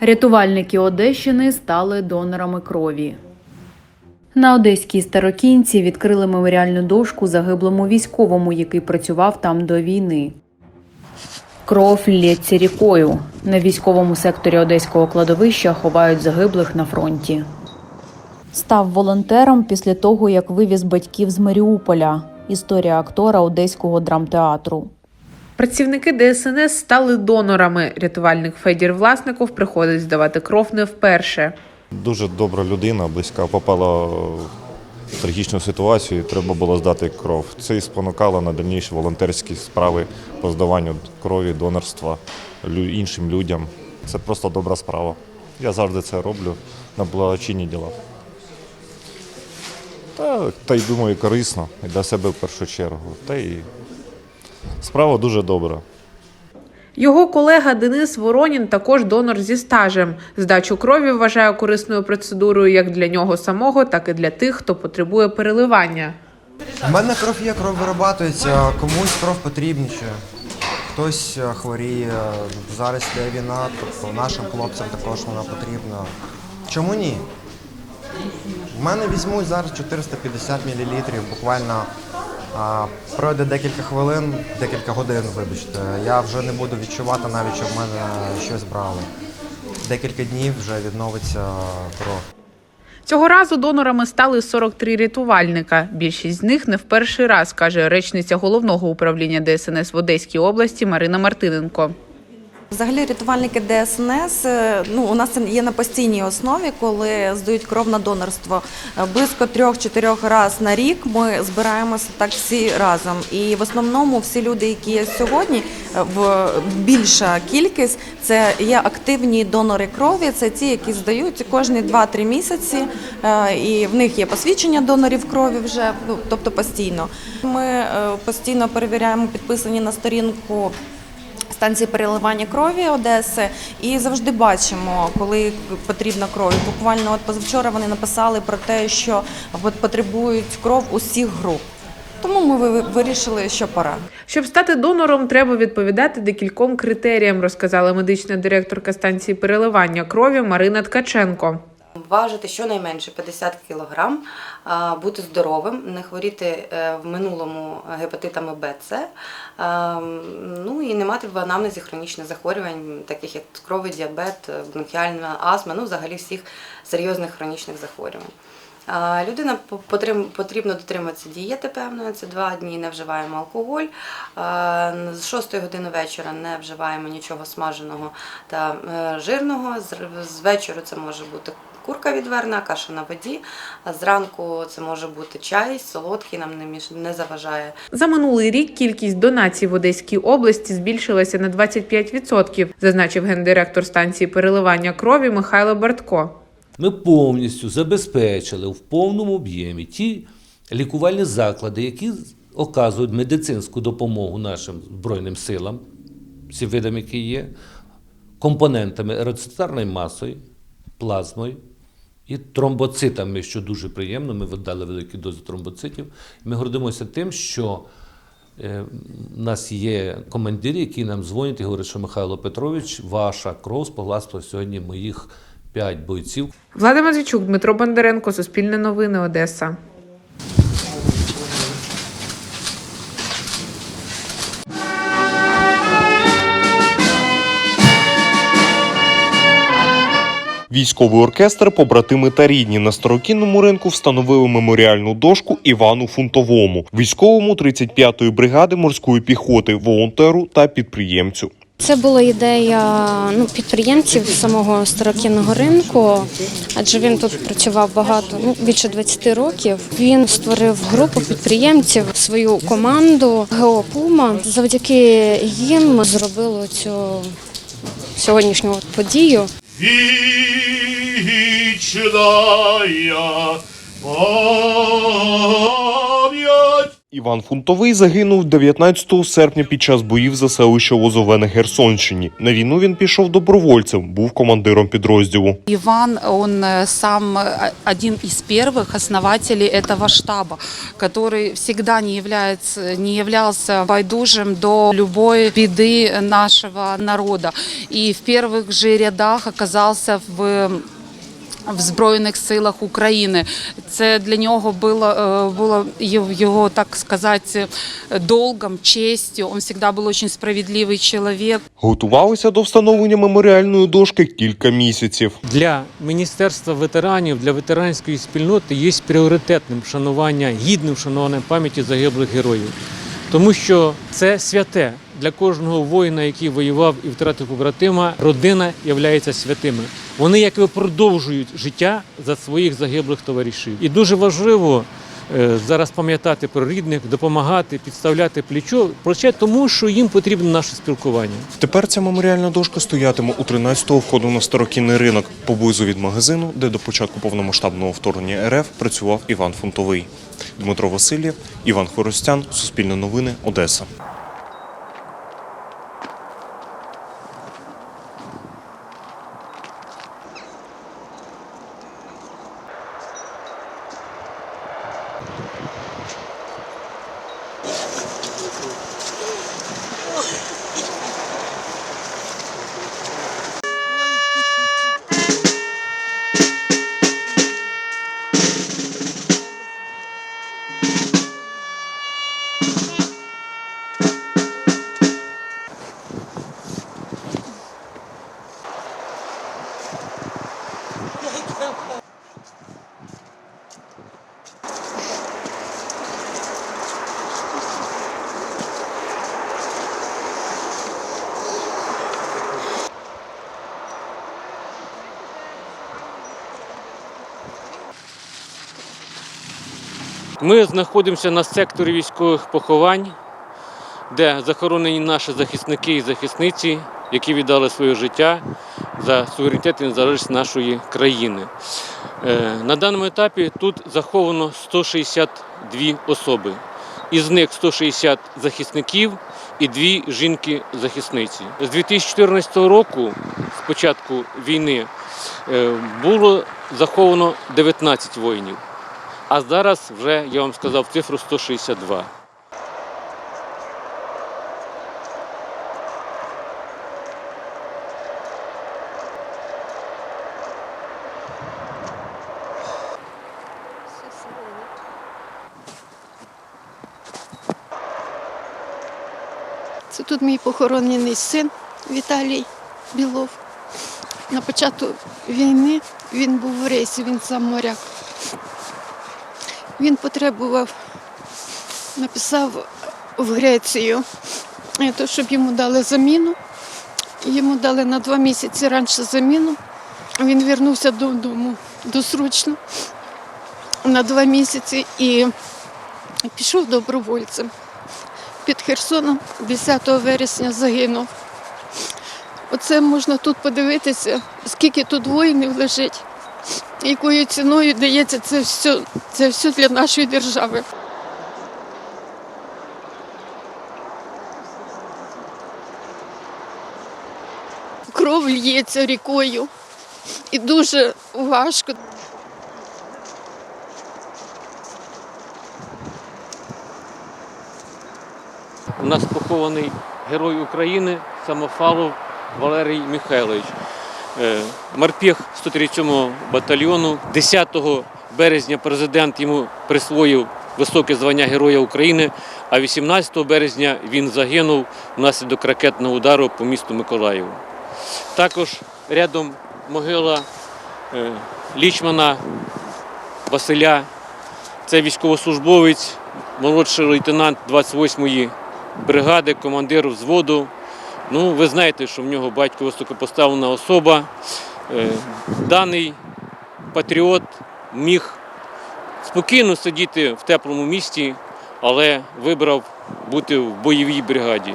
Рятувальники Одещини стали донорами крові. На одеській старокінці відкрили меморіальну дошку загиблому військовому, який працював там до війни. Кров лється рікою. На військовому секторі одеського кладовища ховають загиблих на фронті. Став волонтером після того, як вивіз батьків з Маріуполя. Історія актора одеського драмтеатру. Працівники ДСНС стали донорами. Рятувальник Федір Власников приходить здавати кров не вперше. Дуже добра людина, близька попала в трагічну ситуацію, треба було здати кров. Це і спонукало на дальніші волонтерські справи по здаванню крові, донорства іншим людям. Це просто добра справа. Я завжди це роблю на благочинні діла. Та, та й думаю, корисно і для себе в першу чергу. Та й справа дуже добра. Його колега Денис Воронін також донор зі стажем. Здачу крові вважає корисною процедурою як для нього самого, так і для тих, хто потребує переливання. У мене кров є, кров виробляється, комусь кров потрібніше. Хтось е, хворіє, зараз йде війна, тобто нашим хлопцям також вона потрібна. Чому ні? У мене візьмуть зараз 450 мл, буквально пройде декілька хвилин, декілька годин, вибачте. Я вже не буду відчувати навіть, що в мене щось брали. Декілька днів вже відновиться кров. Цього разу донорами стали 43 рятувальника. Більшість з них не в перший раз, каже речниця головного управління ДСНС в Одеській області Марина Мартиненко. Взагалі рятувальники ДСНС е, ну, у нас є на постійній основі, коли здають кров на донорство. Е, Близько трьох-чотирьох разів на рік ми збираємося так всі разом. І в основному всі люди, які є сьогодні, е, в більша кількість це є активні донори крові. Це ті, які здають кожні 2-3 місяці, і в них є посвідчення донорів крові вже, ну, тобто постійно. Ми постійно перевіряємо підписані на сторінку станції переливання крові Одеси і завжди бачимо, коли потрібна кров. Буквально от позавчора вони написали про те, що потребують кров усіх груп. Тому ми ви- вирішили, що пора. Щоб стати донором, треба відповідати декільком критеріям, розказала медична директорка станції переливання крові Марина Ткаченко. Важити щонайменше 50 кг, бути здоровим, не хворіти е, в минулому гепатитами Б, С, ну і не мати в анамнезі хронічних захворювань, таких як цукровий діабет, бронхіальна астма, ну взагалі всіх серйозних хронічних захворювань. Людина потрібно дотримуватися дієти певної, це два дні не вживаємо алкоголь. З 6 години вечора не вживаємо нічого смаженого та е, жирного. З вечора це може бути курка відверна, каша на воді. А зранку це може бути чай, солодкий, нам не, між... не заважає. За минулий рік кількість донацій в Одеській області збільшилася на 25%, зазначив гендиректор станції переливання крові Михайло Бартко. Ми повністю забезпечили в повному об'ємі ті лікувальні заклади, які оказують медицинську допомогу нашим Збройним силам, всім видам, які є, компонентами ерицитарної масою, плазмою і тромбоцитами, що дуже приємно. Ми видали великі дози тромбоцитів. Ми гордимося тим, що е, у нас є командири, які нам дзвонять і говорять, що Михайло Петрович, ваша кров спогласила сьогодні моїх п'ять бойців. Влада Матвійчук, Дмитро Бондаренко, Суспільне новини, Одеса. Військовий оркестр, побратими та рідні на старокінному ринку встановили меморіальну дошку Івану Фунтовому, військовому 35-ї бригади морської піхоти, волонтеру та підприємцю. Це була ідея ну, підприємців самого старокінного ринку, адже він тут працював багато, ну більше 20 років. Він створив групу підприємців, свою команду ГО Пума. Завдяки їм зробили цю сьогоднішню подію. Вічна пам'ять Іван Фунтовий загинув 19 серпня під час боїв за селище Лозове на Херсонщині. На війну він пішов добровольцем, був командиром підрозділу. Иван, он э, сам э, один из первых основателей этого штаба, который всегда не, является, не являлся байдужим до любой беды нашего народа. И в первых же рядах оказался в в Збройних силах України це для нього було, е, було його- так сказати, долгом, честью. Он всегда был очень справедливый человек. Готувалися до встановлення меморіальної дошки кілька місяців. Для Міністерства ветеранів, для ветеранської спільноти є пріоритетним вшанування, гідним вшанування пам'яті загиблих героїв. Тому що це святе для кожного воїна, який воював і втратив побратима, родина є святими. Вони якби продовжують життя за своїх загиблих товаришів. І дуже важливо е, зараз пам'ятати про рідних, допомагати, підставляти плечо, плече, тому що їм потрібно наше спілкування. Тепер ця меморіальна дошка стоятиме у 13-го входу на старокінний ринок поблизу від магазину, де до початку повномасштабного вторгнення РФ працював Іван Фунтовий. Дмитро Васильєв, Іван Хоростян, Суспільне новини, Одеса. Ми знаходимося на секторі військових поховань, де захоронені наші захисники і захисниці, які віддали своє життя за суверенітет і незалежність нашої країни. Е, На даному етапі тут заховано 162 особи. Із них 160 захисників і дві жінки-захисниці. З 2014 року, з початку війни, е, було заховано 19 воїнів. А зараз вже я вам сказав цифру 162. Це тут мій похоронений син Віталій Білов. На початку війни він був в рейсі, він сам моряк. Він потребував, написав в Грецію, е, то, щоб йому дали заміну. Йому дали на два місяці раніше заміну. Він вернувся додому досрочно на два місяці і пішов добровольцем під Херсоном 10 вересня загинув. Оце можна тут подивитися, скільки тут воїнів лежить, якою ціною дається це все, це все для нашої держави. Кров л'ється рікою і дуже важко. У нас похований герой України Самофалов Валерій Михайлович. Е, Морпех 137 батальйону. 10 березня президент йому присвоїв високе звання Героя України, а 18 березня він загинув внаслідок ракетного удару по місту Миколаєву. Також рядом могила е, лічмана Василя. Це військовослужбовець, молодший лейтенант 28-ї бригади, командир взводу. Ну, ви знаєте, що в нього батько високопоставлена особа. Е, Даний патріот міг спокійно сидіти в теплому місті, але вибрав бути в бойовій бригаді.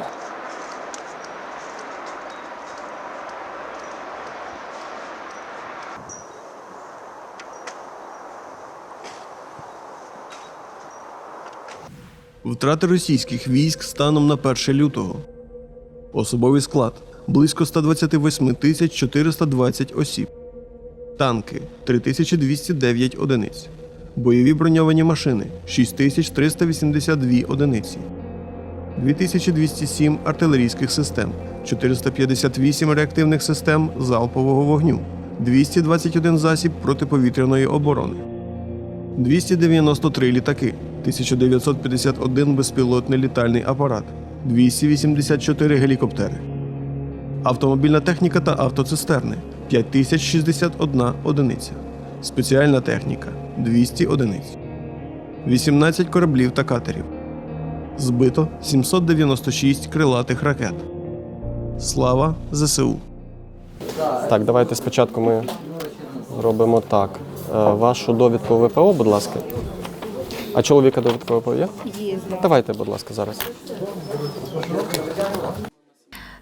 Втрати російських військ станом на 1 лютого. Особовий склад близько 128 тисяч 420 осіб. Танки 3209 одиниць. Бойові броньовані машини 6382 одиниці. 2207 артилерійських систем, 458 реактивних систем залпового вогню, 221 засіб протиповітряної оборони, 293 літаки, 1951 безпілотний літальний апарат, 284 гелікоптери, автомобільна техніка та автоцистерни 5061 одиниця, спеціальна техніка 200 одиниць, 18 кораблів та катерів. Збито 796 крилатих ракет. Слава ЗСУ! Так, давайте спочатку ми робимо так. Е, Вашу довідку ВПО, будь ласка. А чоловіка є? Є. Давайте, будь ласка, зараз.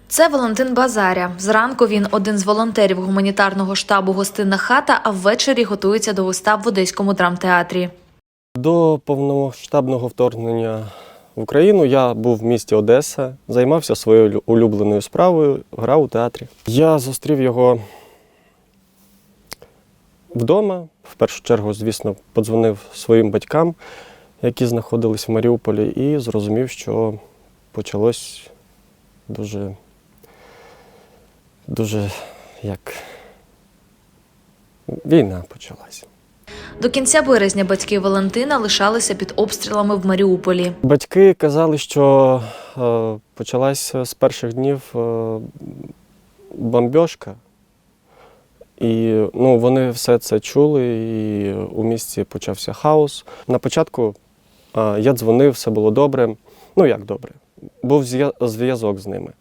Це Валентин Базаря. Зранку він один з волонтерів гуманітарного штабу Гостинна хата, а ввечері готується до вистав в Одеському драмтеатрі. До повномасштабного вторгнення в Україну я був в місті Одеса, займався своєю улюбленою справою, грав у театрі. Я зустрів його вдома. В першу чергу, звісно, подзвонив своїм батькам, які знаходились в Маріуполі, і зрозумів, що почалось дуже, дуже як війна почалась. До кінця березня батьки Валентина лишалися під обстрілами в Маріуполі. Батьки казали, що е, почалася з перших днів е, бомбьошка. І ну, вони все це чули, і у місті почався хаос. На початку я дзвонив, все було добре. Ну як добре? Був зв'язок з ними.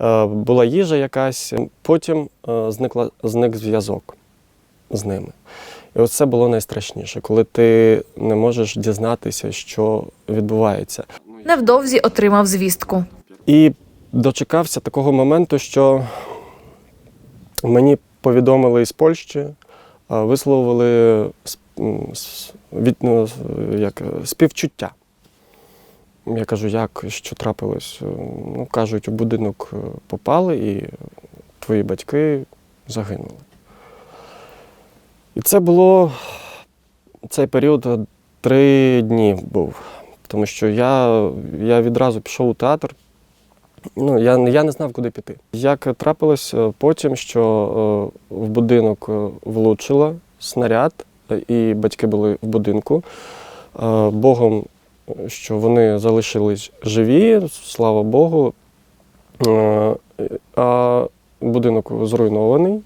Е, була їжа якась, потім е, зникла, зник зв'язок з ними. І оце було найстрашніше, коли ти не можеш дізнатися, що відбувається. Невдовзі отримав звістку. І дочекався такого моменту, що мені повідомили із Польщі, висловили від, ну, як, е, співчуття. Я кажу, як, що трапилось? Ну, кажуть, у будинок е, попали і твої батьки загинули. І це було цей період е, три дні був. Тому що я, я відразу пішов у театр. Ну, я, я не знав, куди піти. Як трапилось е, потім, що е, в будинок е, влучило снаряд, і батьки були в будинку. Богом, що вони залишились живі, слава Богу. А будинок зруйнований.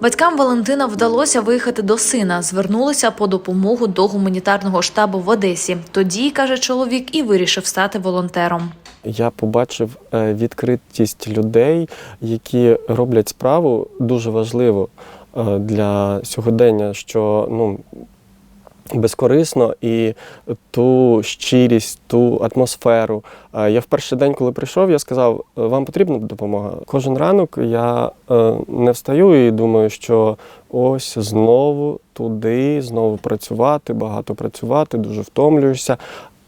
Батькам Валентина вдалося виїхати до сина, звернулися по допомогу до гуманітарного штабу в Одесі. Тоді, каже чоловік, і вирішив стати волонтером. Я побачив е, відкритість людей, які роблять справу дуже важливо е, для сьогодення, що ну, безкорисно і ту щирість, ту атмосферу. Е, Я в перший день, коли прийшов, я сказав, «Е, вам потрібна допомога. Кожен ранок я не встаю і думаю, що ось знову туди, знову працювати, багато працювати, дуже втомлюєшся.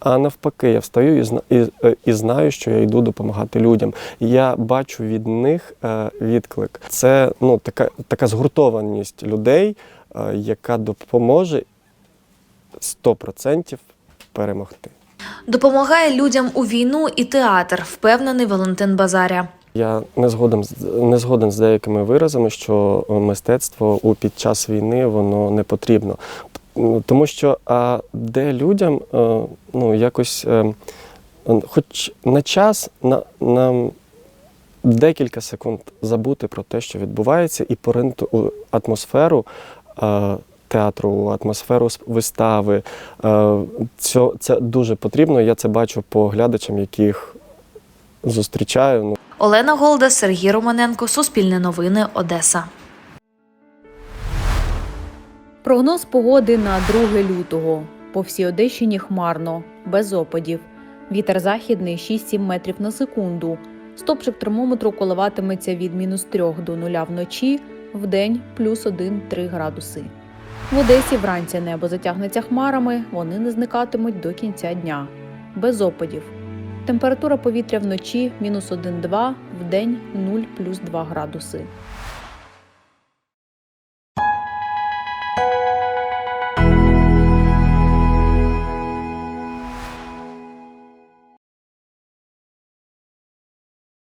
А навпаки, я встаю і, зна- і, е, і знаю, що я йду допомагати людям. Я бачу від них е, відклик. Це ну, така, така згуртованість людей, е, яка допоможе 100% перемогти. Допомагає людям у війну і театр, впевнений Валентин Базаря. Я не згоден не згоден з деякими виразами, що мистецтво у під час війни воно не потрібно. Тому що а де людям е, ну, якось, е, хоч на час, на, на декілька секунд забути про те, що відбувається, і поринути у атмосферу. е, Театру, атмосферу вистави. Це, це дуже потрібно. Я це бачу по глядачам, яких зустрічаю. Ну, Олена Голда, Сергій Романенко, Суспільне новини, Одеса. Прогноз погоди на 2 лютого. По всій Одещині хмарно, без опадів. Вітер західний 6-7 метрів на секунду. Стопчик термометру коливатиметься від мінус 3 до 0 вночі, вдень плюс 1-3 градуси. В Одесі вранці небо затягнеться хмарами, вони не зникатимуть до кінця дня. без опадів. Температура повітря вночі мінус 1-2, вдень 0 плюс 2 градуси.